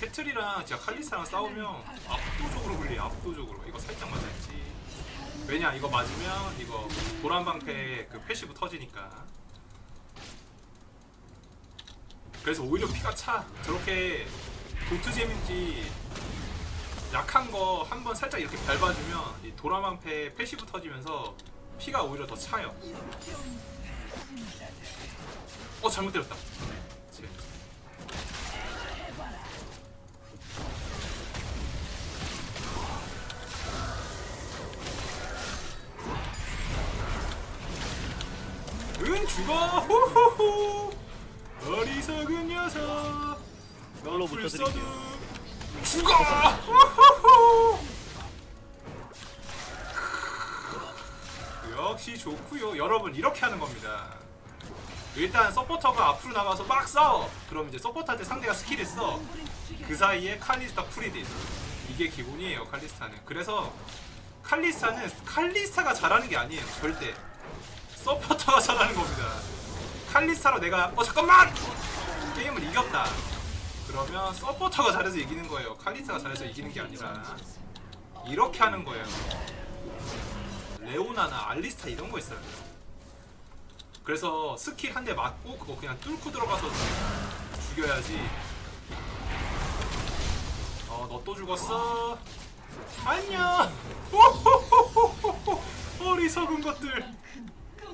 캐틀이랑 진짜 칼리스랑 싸우면 압도적으로 불리해 압도적으로. 이거 살짝 맞았지. 왜냐 이거 맞으면 이거 도란방패 그 패시브 터지니까. 그래서 오히려 피가 차. 저렇게 도트잼인지. 약한 거 한 번 살짝 이렇게 밟아주면 이 도란방패 패시브 터지면서 피가 오히려 더 차요. 어 잘못 때렸다. 지금. 죽어! 호호호! 어리석은 녀석! 걸로 너풀 붙여드릴게요. 써도 죽어! 호호호! 역시 좋구요. 여러분 이렇게 하는 겁니다. 일단 서포터가 앞으로 나가서 막 싸워. 그럼 이제 서포터한테 상대가 스킬을 써그 사이에 칼리스타 프리딜. 이게 기본이에요 칼리스타는. 그래서 칼리스타는 칼리스타가 잘하는 게 아니에요 절대 서포터가 잘하는 겁니다. 칼리스타로 내가 어 잠깐만 게임을 이겼다. 그러면 서포터가 잘해서 이기는 거예요. 칼리스타가 잘해서 이기는 게 아니라 이렇게 하는 거예요. 레오나나 알리스타 이런 거 있어요. 그래서 스킬 한 대 맞고 그거 그냥 뚫고 들어가서 죽여야지. 어 너 또 죽었어. 안녕. 어리석은 것들.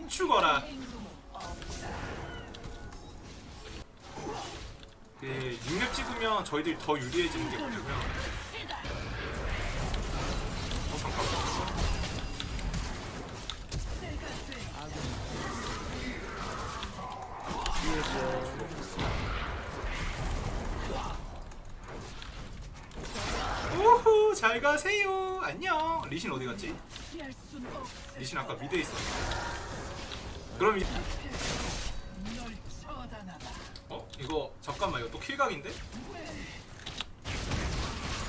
죽어라. 그 6렙 찍으면 저희들이 더 유리해지는 게 뭐냐면 어 잠깐만 우후 잘 가세요 안녕 리신 어디 갔지? 리신 아까 미드에 있었네 그럼 이... 어? 이거 잠깐만 이거 또 킬각인데?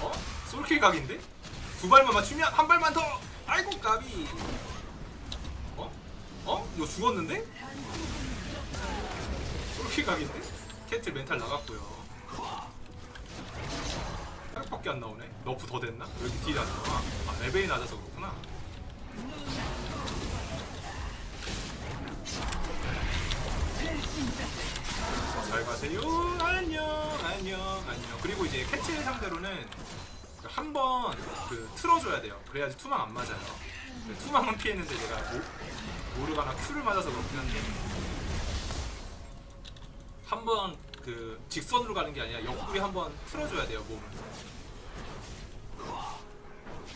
어? 솔킬각인데? 두 발만 맞추면 한 발만 더! 아이고 까비 어? 어? 이거 죽었는데? 솔킬각인데? 캐틀 멘탈 나갔고요 딱밖에 안 나오네 너프 더 됐나? 왜 이렇게 딜이 안 나와? 아 레벨이 낮아서 그렇구나 잘 가세요. 안녕, 안녕, 안녕. 그리고 이제 캐치 상대로는 한 번 그 틀어줘야 돼요. 그래야지 투망 안 맞아요. 근데 투망은 피했는데 내가 모, 모르가나 큐를 맞아서 그렇긴 한데 한 번 그 직선으로 가는 게 아니라 옆구리 한 번 틀어줘야 돼요 몸을.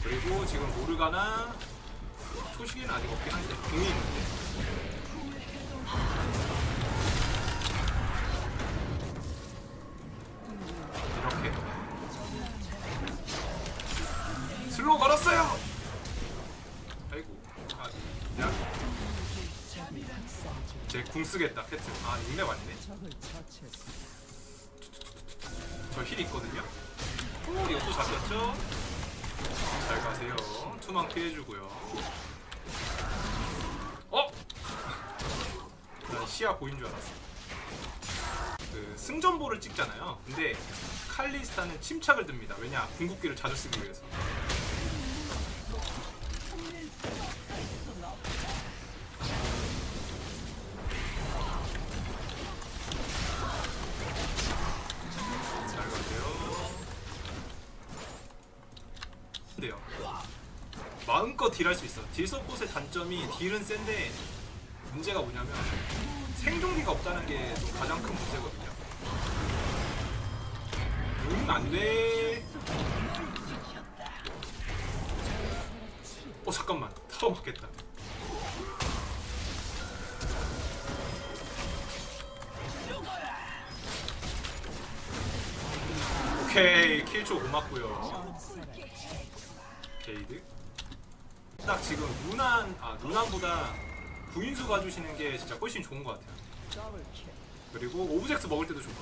그리고 지금 모르가나 초식에는 아직 없긴 한데 궁이 있는데 이렇게 슬로우 걸었어요. 아이고, 아, 야, 쟤궁 쓰겠다. 패트. 아, 육렙 아니네. 저 힐 있거든요. 오, 이거 또 잡혔죠? 잘 가세요. 투망 피해주고요. 어? 난 시야 보인 줄 알았어. 그 승전보를 찍잖아요. 근데 칼리스타는 침착을 듭니다. 왜냐? 궁극기를 자주 쓰기 위해서. 마음껏 딜할 수 있어. 딜 서폿의 단점이 딜은 센데 문제가 뭐냐면 생존기가 없다는 게 좀 가장 큰 문제거든요. 음, 안 돼. 어, 잠깐만. 타워 맞겠다. 오케이. 킬초 고맙고요. 게이드. 딱 지금 루난, 아, 루난보다 구인수 가주시는 게 진짜 훨씬 좋은 것 같아요. 그리고 오브젝트 먹을 때도 좋고.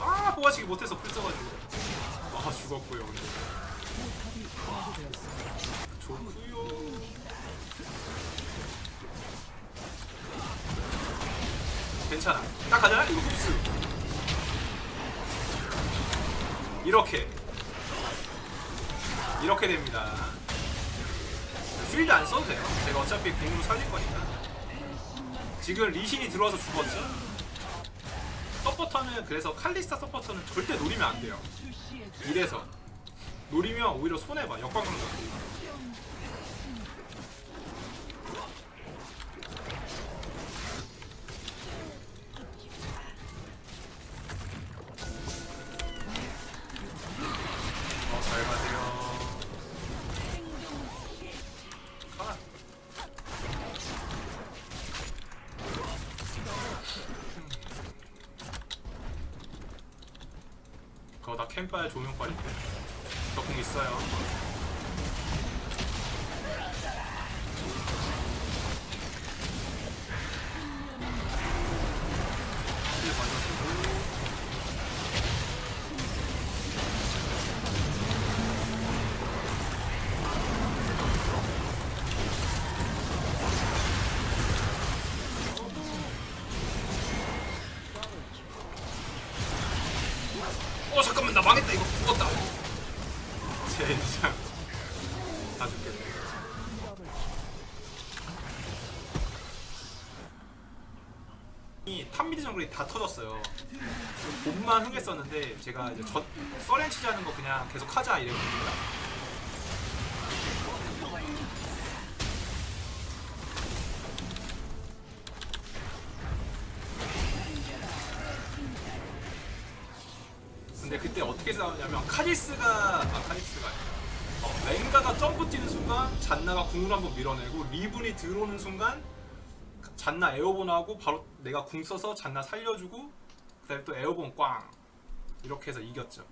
아 뽑아치기 못해서 풀 써가지고. 아 죽었고요 근데. 좋구요. 괜찮아. 딱 가잖아 이거 흡수 이렇게. 이렇게 됩니다. 필드 안 써도 돼요. 제가 어차피 공으로 살릴 거니까. 지금 리신이 들어와서 죽었죠? 서포터는 그래서 칼리스타 서포터는 절대 노리면 안 돼요. 이래서. 노리면 오히려 손해봐. 역광강도 어, 그거 다 캠파의 조명빨인데. 저공 있어요. 나 망했다 이거 죽었다. 젠장 다 죽겠네. 이 탑미드 정글이 다 터졌어요. 몸만 흥했었는데 제가 이제 저 서렌치지 하는 거 그냥 계속 하자 이랬거든요 근데 그때 어떻게 싸웠냐면 카리스가 아 카리스가 아니라 어, 랭가가 점프 뛰는 순간 잔나가 궁을 한번 밀어내고 리븐이 들어오는 순간 잔나 에어본 하고 바로 내가 궁 써서 잔나 살려주고 그다음에 또 에어본 꽝 이렇게 해서 이겼죠.